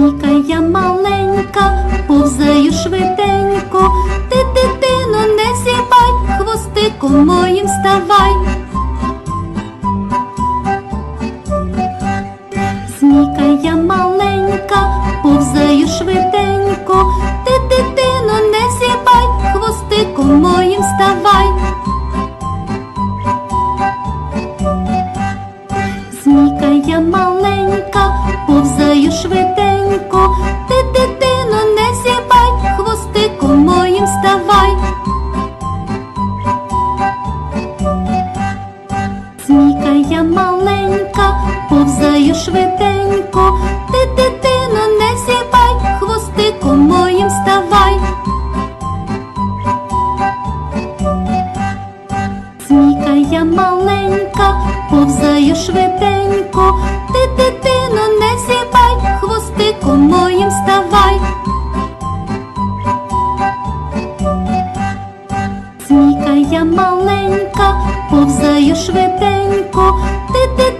Змійка я маленька, повзаю швиденько, ти дитино не зівай, хвостиком моїм ставай. Змійка я маленька, повзаю швиденько, ти дитино не зівай, хвостиком моїм ставай. Змійка я маленька, повзаю швиденько, Змійка я маленька, повзаю швиденько, ти дитино не зівай, хвостиком моїм ставай. Змійка я маленька, повзаю швиденько, ти дитино не зівай, хвостиком моїм ставай. Змійка я маленька, повзаю швиденько, ти дитино